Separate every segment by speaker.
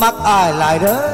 Speaker 1: Mặt ai lại đấy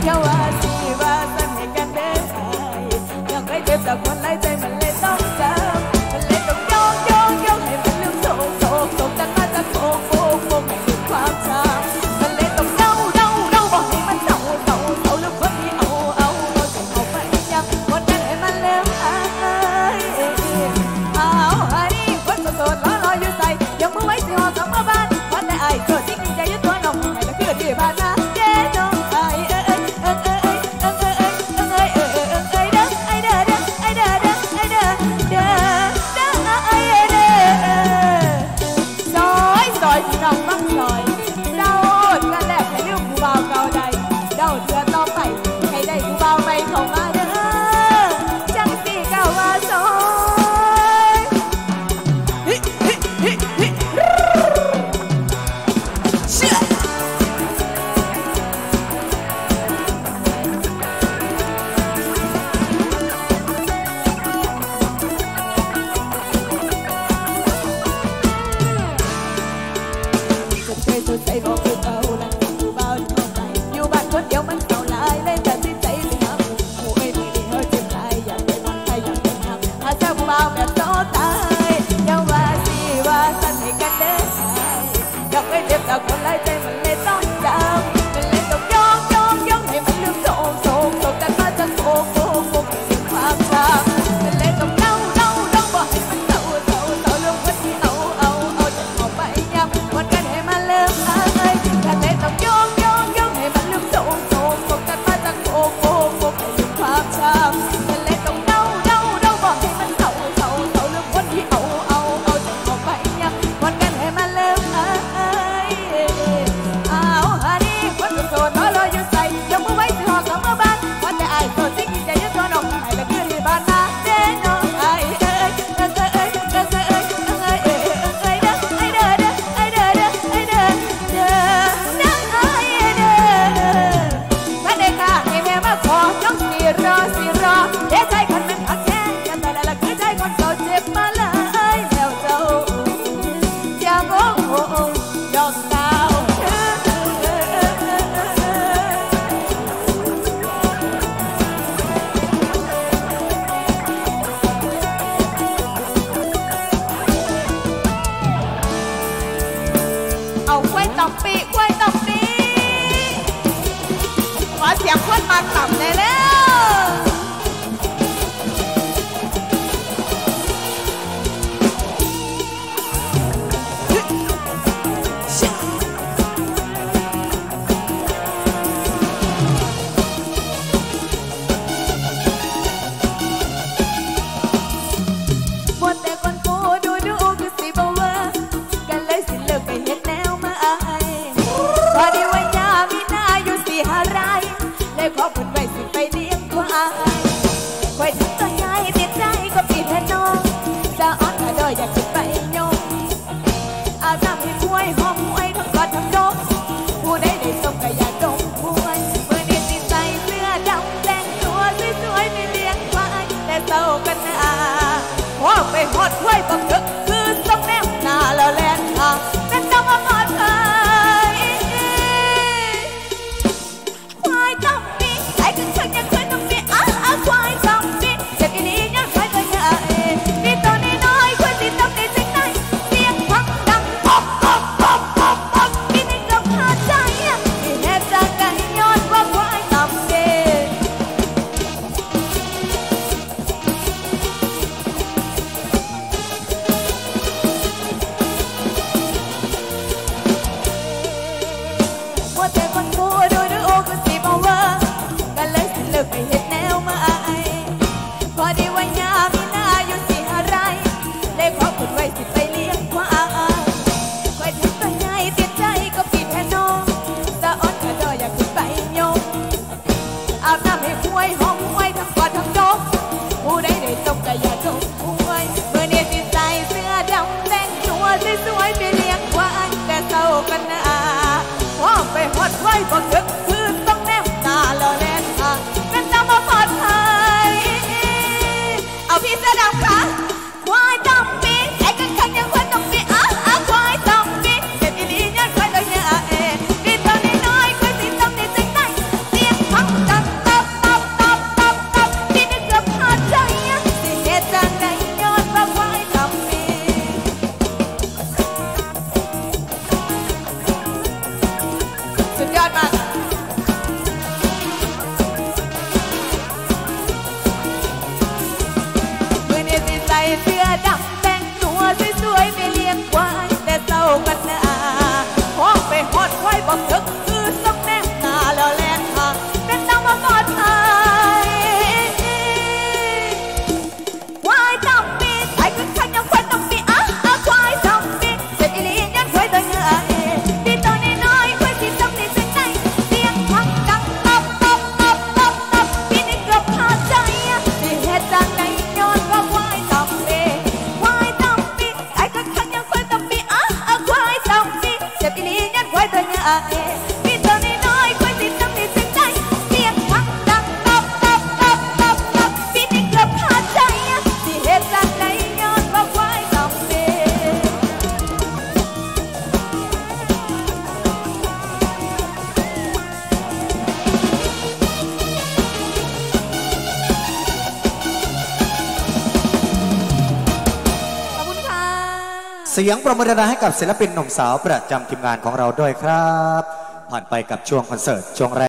Speaker 1: que eu acho. เอา
Speaker 2: กล้วตอบปีกล้วตอบปีขอเสียงคนมาต่ำเลยเร็ว Fuck, fuck. a สียงประมือดา
Speaker 3: ให้กับศิลปินหนุ่มสาวประจำทีมงานของเราด้วยครับ ผ่านไปกับช่วงคอนเสิร์ตช่วงแรก